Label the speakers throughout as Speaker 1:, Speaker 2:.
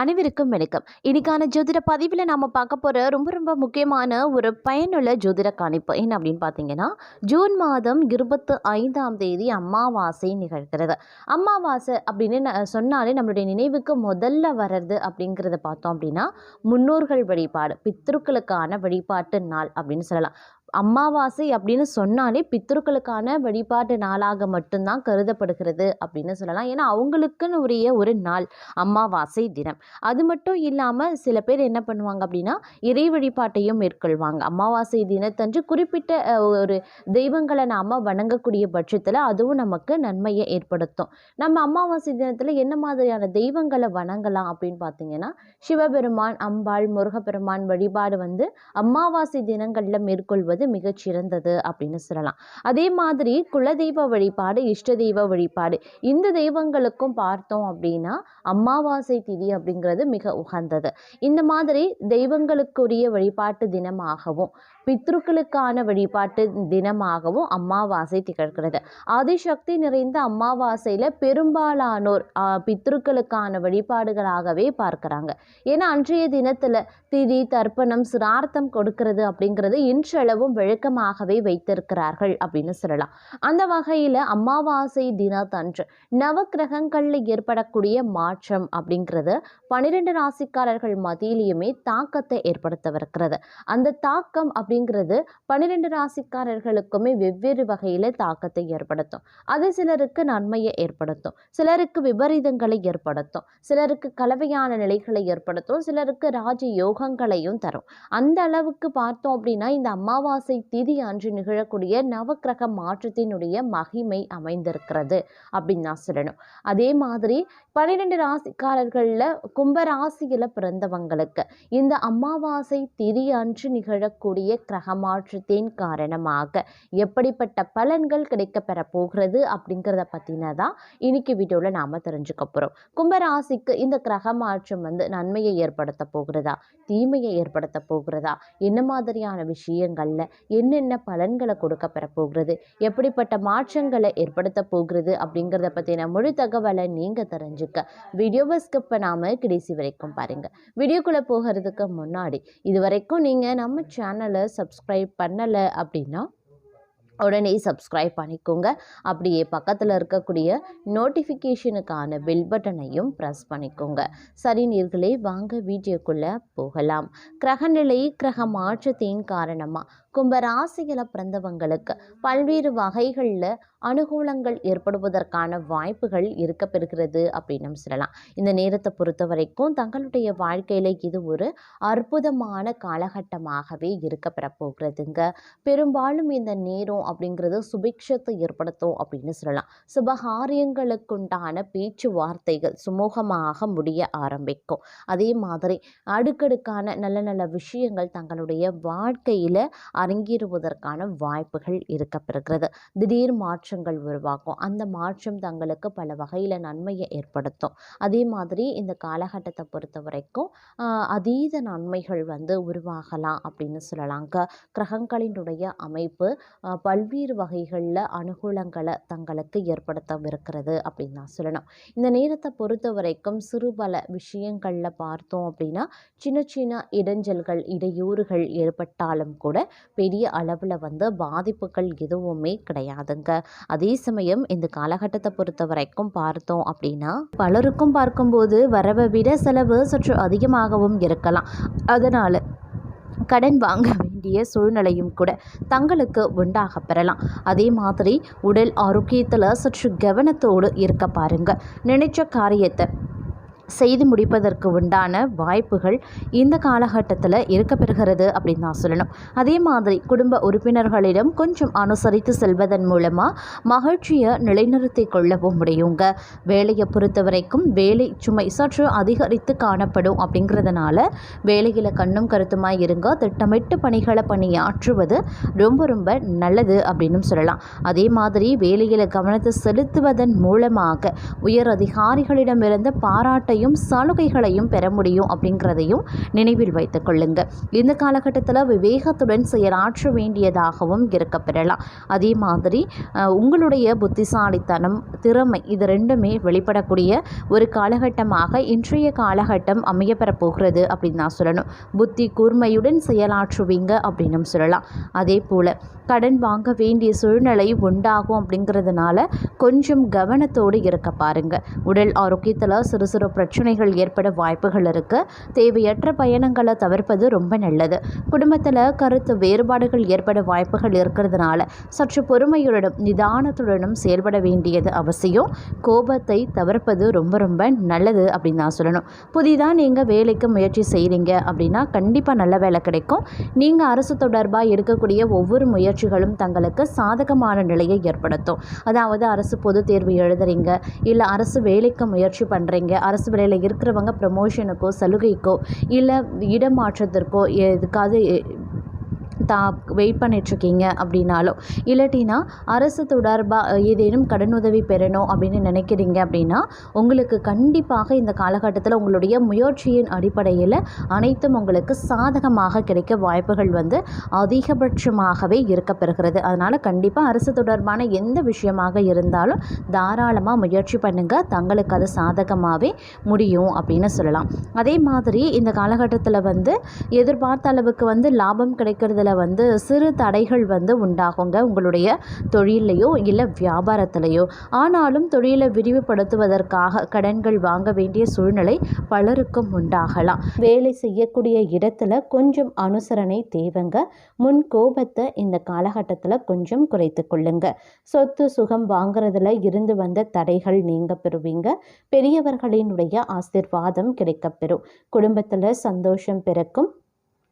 Speaker 1: அனைவருக்கும் வணக்கம். இன்னைக்கான ஜோதிட பதிவில் நாம் பார்க்க போகிற ரொம்ப ரொம்ப முக்கியமான ஒரு பயனுள்ள ஜோதிட கணிப்பு என்ன அப்படின்னு பார்த்தீங்கன்னா ஜூன் மாதம் இருபத்து ஐந்தாம் தேதி அமாவாசை நிகழ்கிறது. அமாவாசை அப்படின்னு சொன்னாலே நம்மளுடைய நினைவுக்கு முதல்ல வர்றது அப்படிங்கிறத பார்த்தோம் அப்படின்னா முன்னோர்கள் வழிபாடு பித்ருக்களுக்கான வழிபாட்டு நாள் அப்படின்னு சொல்லலாம். அமாவாசை அப்படின்னு சொன்னாலே பித்தர்களுக்கான வழிபாட்டு நாளாக மட்டும்தான் கருதப்படுகிறது அப்படின்னு சொல்லலாம். ஏன்னா அவங்களுக்குன்னு உரிய ஒரு நாள் அமாவாசை தினம். அது மட்டும் இல்லாமல் சில பேர் என்ன பண்ணுவாங்க அப்படின்னா இறை வழிபாட்டையும் மேற்கொள்வாங்க. அமாவாசை தினத்தன்று குறிப்பிட்ட ஒரு தெய்வங்களை நாம் வணங்கக்கூடிய பட்சத்தில் அதுவும் நமக்கு நன்மையை ஏற்படுத்தும். நம்ம அமாவாசை தினத்தில் என்ன மாதிரியான தெய்வங்களை வணங்கலாம் அப்படின்னு பார்த்தீங்கன்னா சிவபெருமான் அம்பாள் முருகப்பெருமான் வழிபாடு வந்து அமாவாசை தினங்களில் மேற்கொள்வது என்பது சிறந்தது அப்படின்னு சொல்லலாம். அதே மாதிரி குலதெய்வ வழிபாடு இஷ்ட தெய்வ வழிபாடு இந்த தெய்வங்களுக்கும் பார்த்தோம் அப்படின்னா அமாவாசை திதி அப்படிங்கிறது மிக உகந்தது. இந்த மாதிரி தெய்வங்களுக்குரிய வழிபாட்டு தினமாகவும் பித்ருக்களுக்கான வழிபாட்டு தினமாகவும் அமாவாசை திகழ்கிறது. ஆதிசக்தி நிறைந்த அமாவாசையில் பெரும்பாலானோர் பித்ருக்களுக்கான வழிபாடுகளாகவே பார்க்கறாங்க. ஏன்னா அன்றைய தினத்தில் திதி தர்ப்பணம் சிரார்த்தம் கொடுக்கிறது அப்படிங்கிறது மிகவும் வழக்கமாகவே வைத்திருக்கிறார்கள் அப்படின்னு சொல்லலாம். அந்த வகையில் அமாவாசை தினத்தன்று நவக்கிரகங்களில் ஏற்படக்கூடிய மாற்றம் அப்படிங்கிறது பன்னிரெண்டு ராசிக்காரர்கள் மத்தியிலையுமே தாக்கத்தை ஏற்படுத்தவிருக்கிறது. அந்த தாக்கம் அப்படிங்கிறது பன்னிரெண்டு ராசிக்காரர்களுக்குமே வெவ்வேறு வகையில் தாக்கத்தை ஏற்படுத்தும். அது சிலருக்கு நன்மையை ஏற்படுத்தும். சிலருக்கு விபரீதங்களை ஏற்படுத்தும். சிலருக்கு கலவையான நிலைகளை ஏற்படுத்தும். சிலருக்கு ராஜ யோகங்களையும் தரும். அந்த அளவுக்கு பார்த்தோம் அப்படின்னா இந்த அமாவாசை திதி அன்று நிகழக்கூடிய நவக்கிரக மாற்றத்தினுடைய மகிமை அமைந்திருக்கிறது அப்படின்னு நான் சொல்லணும். அதே மாதிரி பன்னிரெண்டு ராசிக்காரர்களில் கும்பராசியில் பிறந்தவங்களுக்கு இந்த அமாவாசை திதி அன்று நிகழக்கூடிய கிரக மாற்றத்தின் காரணமாக எப்படிப்பட்ட பலன்கள் கிடைக்கப்பெற போகிறது அப்படிங்கிறத பற்றினதான் இன்னைக்கு வீடியோவில் நாம் தெரிஞ்சுக்க போகிறோம் கும்பராசிக்கு இந்த கிரக மாற்றம் வந்து நன்மையை ஏற்படுத்த போகிறதா? தீமையை ஏற்படுத்த போகிறதா? என்ன மாதிரியான விஷயங்களில் என்னென்ன பலன்களை கொடுக்கப்பெற போகிறது? எப்படிப்பட்ட மாற்றங்களை ஏற்படுத்த போகிறது? அப்படிங்கிறத பற்றின முழு தகவலை நீங்கள் தெரிஞ்சுக்க. வீடியோவை ஸ்கிப் பண்ணாமல் கடைசி வரைக்கும் பாருங்கள் வீடியோக்குள்ளே போகிறதுக்கு முன்னாடி இது வரைக்கும் நீங்கள் நம்ம சேனலை சப்ஸ்கிரைப் பண்ணலை அப்படின்னா உடனே சப்ஸ்கிரைப் பண்ணிக்கோங்க. அப்படியே பக்கத்தில் இருக்கக்கூடிய நோட்டிஃபிகேஷனுக்கான பெல் பட்டனையும் ப்ரெஸ் பண்ணிக்கோங்க. சரி நீர்களே வாங்க வீடியோக்குள்ளே போகலாம். கிரகநிலை கிரக மாற்றத்தின் காரணமாக கும்பராசியில் பிறந்தவங்களுக்கு பல்வேறு வகைகளில் அனுகூலங்கள் ஏற்படுவதற்கான வாய்ப்புகள் இருக்க பெறுகிறது அப்படின்னு சொல்லலாம். இந்த நேரத்தை பொறுத்த வரைக்கும் தங்களுடைய வாழ்க்கையில் இது ஒரு அற்புதமான காலகட்டமாகவே இருக்க பெறப்போகிறதுங்க. பெரும்பாலும் இந்த நேரம் அப்படிங்கிறது சுபிக்ஷத்தை ஏற்படுத்தும் அப்படின்னு சொல்லலாம். சுபகாரியங்களுக்குண்டான பேச்சுவார்த்தைகள் சுமூகமாக முடிய ஆரம்பிக்கும். அதே மாதிரி அடுக்கடுக்கான நல்ல நல்ல விஷயங்கள் தங்களுடைய வாழ்க்கையில் அரங்கேறுவதற்கான வாய்ப்புகள் இருக்க பெறுகிறது திடீர் மாற்றங்கள் உருவாகும். அந்த மாற்றம் தங்களுக்கு பல வகையில் நன்மையை ஏற்படுத்தும். அதே மாதிரி இந்த காலகட்டத்தை பொறுத்த வரைக்கும் அதீத நன்மைகள் வந்து உருவாகலாம் அப்படின்னு சொல்லலாங்க. கிரகங்களினுடைய அமைப்பு பல்வேறு வகைகளில் அனுகூலங்களை தங்களுக்கு ஏற்படுத்தவிருக்கிறது அப்படின்னு தான் சொல்லணும். இந்த நேரத்தை பொறுத்த வரைக்கும் சிறு பல விஷயங்களில் பார்த்தோம் அப்படின்னா சின்ன சின்ன இடைஞ்சல்கள் இடையூறுகள் ஏற்பட்டாலும் கூட பெரிய அளவில் வந்து பாதிப்புகள் எதுவுமே கிடையாதுங்க. அதே சமயம் இந்த காலகட்டத்தை பொறுத்த வரைக்கும் பார்த்தோம் அப்படின்னா பலருக்கும் பார்க்கும்போது வரவை விட செலவு சற்று அதிகமாகவும் இருக்கலாம். அதனால் கடன் வாங்க வேண்டிய சூழ்நிலையும் கூட தங்களுக்கு உண்டாக பெறலாம். அதே மாதிரி உடல் ஆரோக்கியத்தில் சற்று கவனத்தோடு இருக்க பாருங்கள் நினைச்ச காரியத்தை செய்து முடிப்பதற்கு உண்டான வாய்ப்புகள் இந்த காலகட்டத்தில் இருக்க பெறுகிறது அப்படின்னு நான் சொல்லணும். அதே மாதிரி குடும்ப உறுப்பினர்களிடம் கொஞ்சம் அனுசரித்து செல்வதன் மூலமாக மகிழ்ச்சியை நிலைநிறுத்தி கொள்ளவும் முடியுங்க. வேலையை பொறுத்த வரைக்கும் வேலை சுமை சற்று அதிகரித்து காணப்படும் அப்படிங்கிறதுனால வேலையில் கண்ணும் கருத்துமாக இருங்க. திட்டமிட்டு பணிகளை பணியாற்றுவது ரொம்ப ரொம்ப நல்லது அப்படின்னு சொல்லலாம். அதே மாதிரி வேலையில் கவனத்தை செலுத்துவதன் மூலமாக உயர் அதிகாரிகளிடமிருந்து பாராட்டை நன்மைகளையும் சலுகைகளையும் பெற முடியும் அப்படிங்கிறதையும் நினைவில் வைத்துக் கொள்ளுங்க. இந்த காலகட்டத்தில் விவேகத்துடன் செயலாற்ற வேண்டியதாகவும் இருக்க பெறலாம். அதே மாதிரி உங்களுடைய புத்திசாலித்தனம் திறமை இது ரெண்டுமே வெளிப்படக்கூடிய ஒரு காலகட்டமாக இன்றைய காலகட்டம் அமையப்பெறப் போகிறது அப்படின்னு நான் சொல்லணும். புத்தி கூர்மையுடன் செயலாற்றுவீங்க அப்படின்னு சொல்லலாம். அதே போல் கடன் வாங்க வேண்டிய சூழ்நிலை உண்டாகும் அப்படிங்கிறதுனால கொஞ்சம் கவனத்தோடு இருக்க பாருங்க. உடல் ஆரோக்கியத்தில் சிறு சிறு பிரச்சனைகள் ஏற்பட வாய்ப்புகள் இருக்கு. தேவையற்ற பயணங்களை தவிர்ப்பது ரொம்ப நல்லது. குடும்பத்தில் கருத்து வேறுபாடுகள் ஏற்பட வாய்ப்புகள் இருக்கிறதுனால சற்று பொறுமையுடனும் நிதானத்துடனும் செயல்பட வேண்டியது அவசியம். கோபத்தை தவிர்ப்பது ரொம்ப ரொம்ப நல்லது அப்படின்னு நான் சொல்லணும். புதிதாக நீங்கள் வேலைக்கு முயற்சி செய்கிறீங்க அப்படின்னா கண்டிப்பாக நல்ல வேலை கிடைக்கும். நீங்கள் அரசு தொடர்பாக எடுக்கக்கூடிய ஒவ்வொரு முயற்சிகளும் தங்களுக்கு சாதகமான நிலையை ஏற்படுத்தும். அதாவது அரசு பொது தேர்வு எழுதுறீங்க இல்லை அரசு வேலைக்கு முயற்சி பண்ணுறீங்க அரசு வேலையில் இருக்கிறவங்க ப்ரமோஷனுக்கோ சலுகைக்கோ இல்லை இடமாற்றத்திற்கோ எதுக்காவது தா வெயிட் பண்ணிகிட்ருக்கீங்க அப்படின்னாலும் இல்லாட்டினா அரசு தொடர்பாக ஏதேனும் கடனுதவி பெறணும் அப்படின்னு நினைக்கிறீங்க அப்படின்னா உங்களுக்கு கண்டிப்பாக இந்த காலகட்டத்தில் உங்களுடைய முயற்சியின் அடிப்படையில் அனைத்தும் உங்களுக்கு சாதகமாக கிடைக்க வாய்ப்புகள் வந்து அதிகபட்சமாகவே இருக்கப்பெறுகிறது. அதனால் கண்டிப்பாக அரசு தொடர்பான எந்த விஷயமாக இருந்தாலும் தாராளமாக முயற்சி பண்ணுங்கள் தங்களுக்கு அது சாதகமாகவே முடியும் அப்படின்னு சொல்லலாம். அதே மாதிரி இந்த காலகட்டத்தில் வந்து எதிர்பார்த்த அளவுக்கு வந்து லாபம் கிடைக்கிறதுல வந்து சிறு தடைகள் வந்து உண்டாகுங்க உங்களுடைய தொழிலையோ இல்லை வியாபாரத்திலையோ. ஆனாலும் தொழிலை விரிவுபடுத்துவதற்காக கடன்கள் வாங்க வேண்டிய சூழ்நிலை பலருக்கும் உண்டாகலாம். வேலை செய்யக்கூடிய இடத்துல கொஞ்சம் அனுசரணை தேவைங்க. முன் கோபத்தை இந்த காலகட்டத்தில் கொஞ்சம் குறைத்து கொள்ளுங்க. சொத்து சுகம் வாங்குறதுல இருந்து வந்த தடைகள் நீங்க பெறுவீங்க. பெரியவர்களினுடைய ஆசிர்வாதம் கிடைக்கப்பெறும். குடும்பத்தில் சந்தோஷம் பிறக்கும்.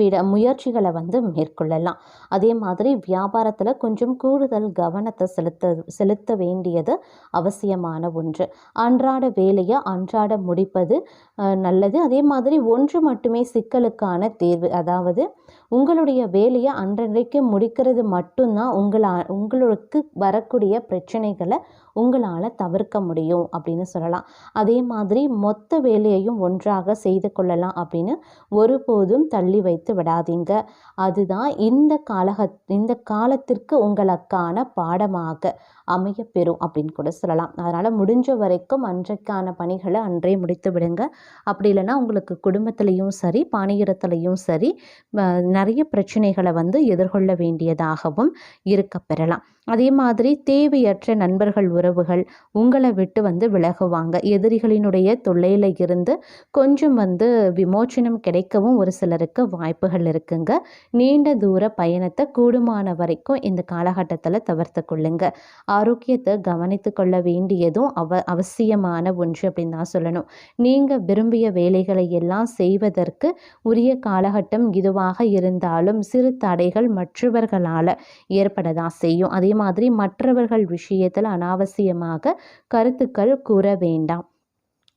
Speaker 1: விட முயற்சிகளை வந்து மேற்கொள்ளலாம். அதே மாதிரி வியாபாரத்தில் கொஞ்சம் கூடுதல் கவனத்தை செலுத்த செலுத்த வேண்டியது அவசியமான ஒன்று. அன்றாட வேலையை அன்றாட முடிப்பது நல்லது. அதே மாதிரி ஒன்று மட்டுமே சிக்கலுக்கான தேர்வு. அதாவது உங்களுடைய வேலையை அன்றைக்கு முடிக்கிறது மட்டும்தான் உங்களா உங்களுக்கு வரக்கூடிய பிரச்சனைகளை உங்களால் தவிர்க்க முடியும் அப்படின்னு சொல்லலாம். அதே மாதிரி மொத்த வேலையையும் ஒன்றாக செய்து கொள்ளலாம் அப்படின்னு ஒருபோதும் தள்ளி வைத்து விடாதீங்க. அதுதான் இந்த காலக இந்த காலத்திற்கு உங்களுக்கான பாடமாக அமையப்பெறும் அப்படின்னு கூட சொல்லலாம். அதனால் முடிஞ்ச வரைக்கும் அன்றைக்கான பணிகளை அன்றே முடித்து விடுங்க. அப்படி இல்லைன்னா உங்களுக்கு குடும்பத்திலையும் சரி பாணியிடத்துலையும் சரி நிறைய பிரச்சனைகளை வந்து எதிர்கொள்ள வேண்டியதாகவும் இருக்க பெறலாம் அதே மாதிரி தேவையற்ற நண்பர்கள் உறவுகள் உங்களை விட்டு வந்து விலகுவாங்க. எதிரிகளினுடைய தொல்லையில் இருந்து கொஞ்சம் வந்து விமோச்சனம் கிடைக்கவும் ஒரு சிலருக்கு வாய்ப்புகள் இருக்குங்க. நீண்ட தூர பயணத்தை கூடுமான வரைக்கும் இந்த காலகட்டத்தில் தவிர்த்து கொள்ளுங்க. ஆரோக்கியத்தை கவனித்து கொள்ள வேண்டியதும் அவ அவசியமான ஒன்று அப்படின்னு தான் சொல்லணும். நீங்கள் விரும்பிய வேலைகளை எல்லாம் செய்வதற்கு உரிய காலகட்டம் இதுவாக இருந்தாலும் சிறு தடைகள் மற்றவர்களால் ஏற்பட தான் செய்யும். அதே அதே மாதிரி மற்றவர்கள் விஷயத்தில் அனாவசியமாக கருத்துக்கள் கூற வேண்டாம்.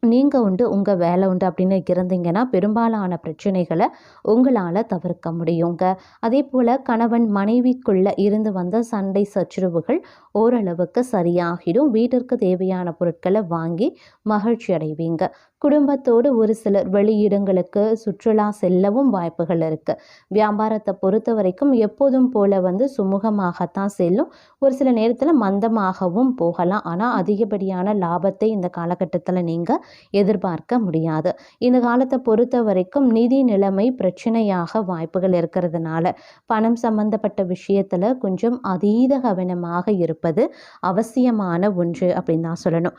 Speaker 1: நீங்கள் உண்டு உங்கள் வேலை உண்டு அப்படின்னு இருந்தீங்கன்னா பெரும்பாலான பிரச்சனைகளை உங்களால் தவிர்க்க முடியுங்க. அதே போல் கணவன் மனைவிக்குள்ளே இருந்து வந்த சண்டை சச்சரவுகள் ஓரளவுக்கு சரியாகிடும். வீட்டிற்கு தேவையான பொருட்களை வாங்கி மகிழ்ச்சி அடைவீங்க. குடும்பத்தோடு ஒரு சிலர் வெளியிடங்களுக்கு சுற்றுலா செல்லவும் வாய்ப்புகள் இருக்குது வியாபாரத்தை பொறுத்த வரைக்கும் எப்போதும் போல் வந்து சுமூகமாகத்தான் செல்லும். ஒரு சில நேரத்தில் மந்தமாகவும் போகலாம். ஆனால் அதிகப்படியான லாபத்தை இந்த காலகட்டத்தில் நீங்கள் எதிர்பார்க்க முடியாது. இந்த காலத்தை பொறுத்த வரைக்கும் நிதி நிலைமை பிரச்சனையாக வாய்ப்புகள் இருக்கிறதுனால பணம் சம்பந்தப்பட்ட விஷயத்தில் கொஞ்சம் அதீத கவனமாக இருப்பது அவசியமான ஒன்று அப்படின்னு தான் சொல்லணும்.